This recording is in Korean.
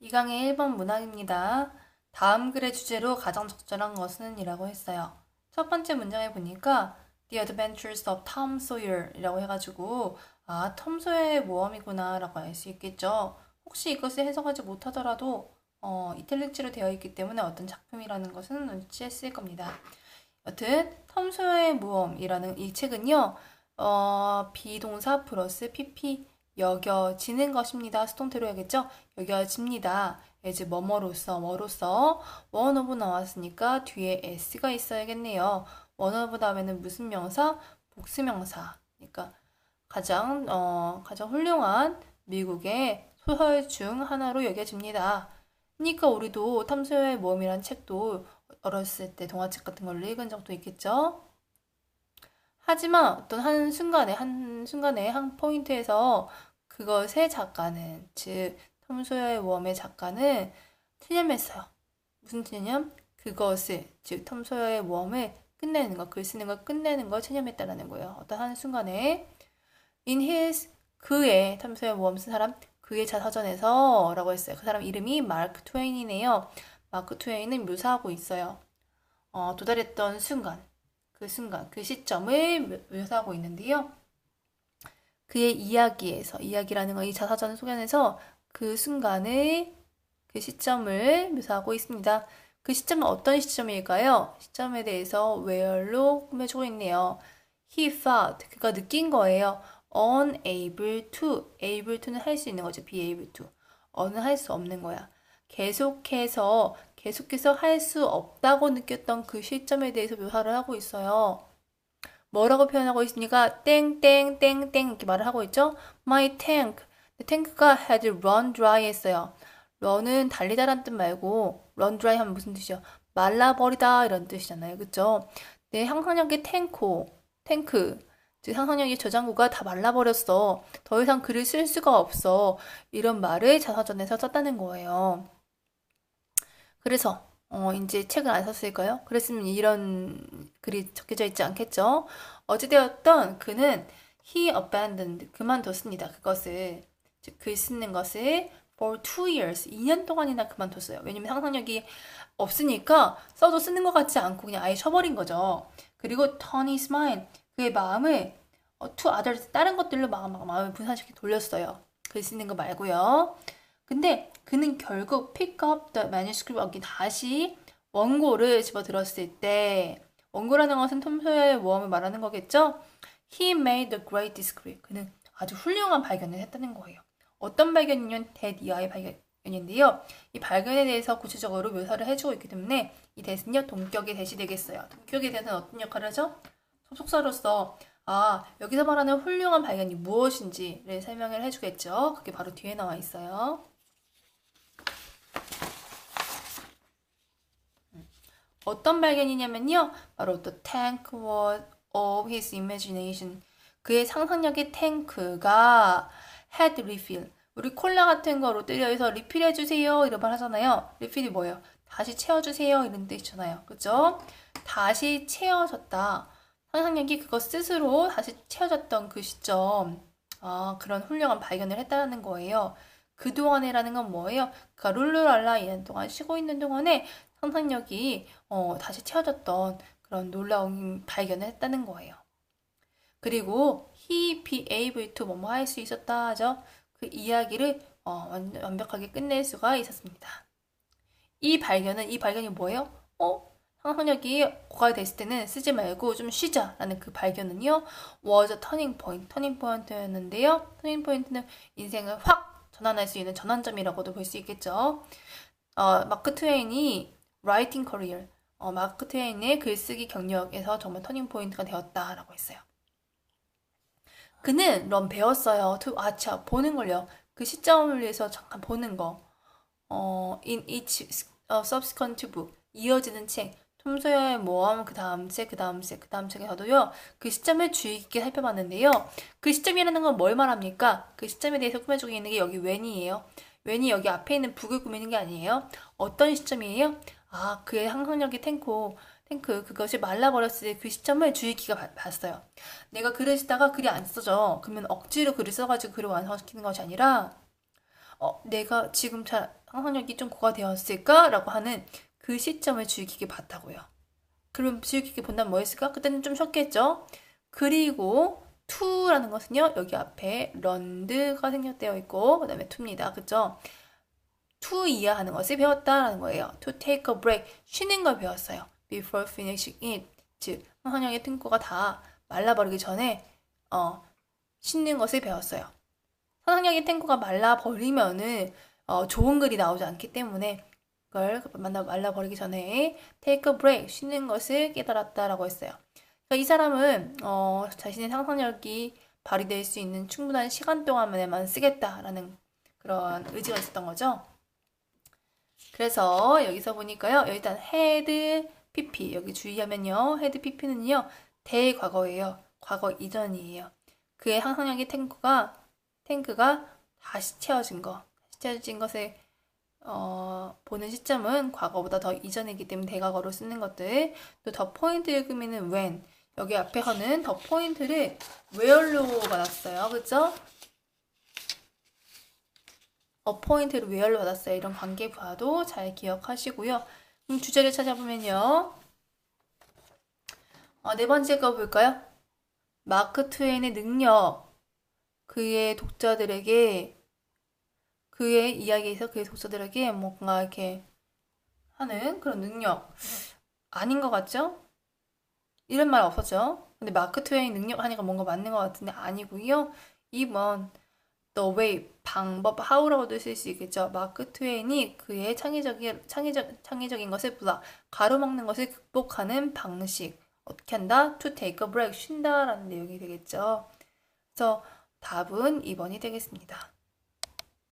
이 강의 1번 문항입니다. 다음 글의 주제로 가장 적절한 것은 이라고 했어요. 첫 번째 문장에 보니까 The Adventures of Tom Sawyer 이라고 해가지고 아, 톰 소여의 모험이구나 라고 알 수 있겠죠. 혹시 이것을 해석하지 못하더라도 어, 이탈릭지로 되어 있기 때문에 어떤 작품이라는 것은 눈치챘을 겁니다. 여튼 톰 소여의 모험이라는 이 책은요. 어, 비동사 플러스 pp 여겨지는 것입니다. 수동태로 해야겠죠? 여겨집니다. 이제 뭐뭐로서 뭐로서 원 오브 나왔으니까 뒤에 s가 있어야겠네요. 원 오브 다음에는 무슨 명사? 복수명사. 그러니까 가장 어, 가장 훌륭한 미국의 소설 중 하나로 여겨집니다. 그러니까 우리도 탐소의 모험이란 책도 어렸을 때 동화책 같은 걸로 읽은 적도 있겠죠? 하지만 어떤 한 순간에 한 순간에 한 포인트에서 그것의 작가는 즉 톰소여의 웜의 작가는 틀림했어요. 무슨 틀림? 그것을 즉 톰소여의 웜을 끝내는 것, 글 쓰는 걸 끝내는 걸 체념했다라는 거예요. 어떤 한 순간에 in his 그의 톰소여의 웜 쓴 사람 그의 자서전에서 라고 했어요. 그 사람 이름이 마크 트웨인이네요. 마크 트웨인은 묘사하고 있어요. 어, 도달했던 순간 그 순간, 그 시점을 묘사하고 있는데요. 그의 이야기에서, 이야기라는 건 이 자사전 소견에서 그 순간의 그 시점을 묘사하고 있습니다. 그 시점은 어떤 시점일까요? 시점에 대해서 where로 꾸며주고 있네요. He felt, 그가 느낀 거예요. unable to, able to는 할 수 있는 거죠. be able to. 어는 할 수 없는 거야. 계속해서 계속해서 할 수 없다고 느꼈던 그 시점에 대해서 묘사를 하고 있어요. 뭐라고 표현하고 있으니까 땡땡땡땡 이렇게 말을 하고 있죠. My tank. 탱크가 had run dry 했어요. run은 달리다란 뜻 말고 run dry 하면 무슨 뜻이요? 말라버리다 이런 뜻이잖아요. 그쵸? 내 네, 상상력의 탱코, 탱크. 즉 상상력의 저장고가 다 말라버렸어. 더 이상 글을 쓸 수가 없어. 이런 말을 자서전에서 썼다는 거예요. 그래서 어, 이제 책을 안 샀을까요? 그랬으면 이런 글이 적혀져 있지 않겠죠? 어찌되었던 그는 he abandoned 그만뒀습니다. 그것을 즉 글 쓰는 것을 for two years 2년 동안이나 그만뒀어요. 왜냐면 상상력이 없으니까 써도 쓰는 것 같지 않고 그냥 아예 쳐버린 거죠. 그리고 turn his mind 그의 마음을 어, to others 다른 것들로 막, 막 마음을 분산시켜 돌렸어요. 글 쓰는 거 말고요. 근데 그는 결국 pick up the manuscript again 다시 원고를 집어들었을 때 원고라는 것은 톰소여의 모험을 말하는 거겠죠? He made a great discovery. 그는 아주 훌륭한 발견을 했다는 거예요. 어떤 발견이냐면 대디아의 발견인데요. 이 발견에 대해서 구체적으로 묘사를 해주고 있기 때문에 이 대신요 동격의 대시 되겠어요. 동격의 대는 어떤 역할을 하죠? 소속사로서 아 여기서 말하는 훌륭한 발견이 무엇인지를 설명을 해주겠죠. 그게 바로 뒤에 나와 있어요. 어떤 발견이냐면요. 바로 the tank was of his imagination. 그의 상상력의 탱크가 had refill. 우리 콜라 같은 거 롯데리아에서 리필해 주세요 이런 말 하잖아요. 리필이 뭐예요? 다시 채워 주세요 이런 뜻이잖아요. 그죠? 다시 채워졌다. 상상력이 그것 스스로 다시 채워졌던 그 시점. 아, 그런 훌륭한 발견을 했다는 거예요. 그동안에라는 건 뭐예요? 그러니까 룰루랄라 2년 동안 쉬고 있는 동안에 상상력이 어, 다시 채워졌던 그런 놀라운 발견을 했다는 거예요. 그리고 he be able to 뭐뭐 할 수 있었다 하죠. 그 이야기를 어, 완벽하게 끝낼 수가 있었습니다. 이 발견은 이 발견이 뭐예요? 어? 상상력이 고갈됐을 때는 쓰지 말고 좀 쉬자라는 그 발견은요. was a turning point, 터닝 포인트였는데요. 터닝 포인트는 인생을 확 전환할 수 있는 전환점이라고도 볼 수 있겠죠. 어, 마크 트웨인이 writing career, 어, 마크 트웨인의 글쓰기 경력에서 정말 터닝 포인트가 되었다라고 했어요. 그는 런 배웠어요. to 아차 보는 걸요. 그 시점을 위해서 잠깐 보는 거. 어, in each uh, subsequent book 이어지는 책. 톰 소여의 모험 그 다음 책, 그 다음 책, 그 다음 책에서도요. 그 시점을 주의 깊게 살펴봤는데요. 그 시점이라는 건 뭘 말합니까? 그 시점에 대해서 꾸며주고 있는 게 여기 when이에요. when이 여기 앞에 있는 북을 꾸미는 게 아니에요. 어떤 시점이에요? 아, 그의 항상력이 탱코, 탱크, 그것이 말라버렸을 때그 시점을 주의 깊게 봤어요. 내가 글을 쓰다가 글이 안 써져. 그러면 억지로 글을 써가지고 글을 완성시키는 것이 아니라, 어, 내가 지금 잘 상상력이 좀 고가되었을까 라고 하는 그 시점을 깊게 봤다고요. 그럼 깊게 본다면 뭐였을까? 그때는 좀 쉬었겠죠? 그리고 to라는 것은요, 여기 앞에 런드가 생략되어 있고, 그 다음에 to입니다. 그죠? To 이하하는 것을 배웠다라는 거예요. to take a break, 쉬는 걸 배웠어요. before finishing it. 즉, 상상력의 탱고가 다 말라버리기 전에, 어, 씻는 것을 배웠어요. 상상력의 탱고가 말라버리면은, 어, 좋은 글이 나오지 않기 때문에, 그걸 만나 말라버리기 전에 take a break, 쉬는 것을 깨달았다라고 했어요. 그러니까 이 사람은, 어, 자신의 상상력이 발휘될 수 있는 충분한 시간 동안에만 쓰겠다라는 그런 의지가 있었던 거죠. 그래서 여기서 보니까요. 일단 헤드 PP 여기 주의하면요. 헤드 PP는요. 대과거예요. 과거 이전이에요. 그의 상상력의 탱크가 탱크가 다시 채워진 거. 다시 채워진 것을 어, 보는 시점은 과거보다 더 이전이기 때문에 대과거로 쓰는 것들. 또 더 포인트 읽으면은 when. 여기 앞에서는 더 포인트를 where로 받았어요. 그죠? 어포인트를 웨어로 받았어요. 이런 관계 부하도 잘 기억하시고요. 그럼 주제를 찾아보면요. 어, 네 번째 거 볼까요? 마크 트웨인의 능력. 그의 독자들에게 그의 이야기에서 그의 독자들에게 뭔가 이렇게 하는 그런 능력 아닌 것 같죠? 이런 말 없었죠? 근데 마크 트웨인 능력 하니까 뭔가 맞는 것 같은데 아니고요. 2번 the way 방법 how라고도 쓸 수 있겠죠. 마크 트웨인이 그의 창의적인 창의적 창의적인 것을 보다 가로막는 것을 극복하는 방식 어떻게 한다? to take a break 쉰다라는 내용이 되겠죠. 그래서 답은 2번이 되겠습니다.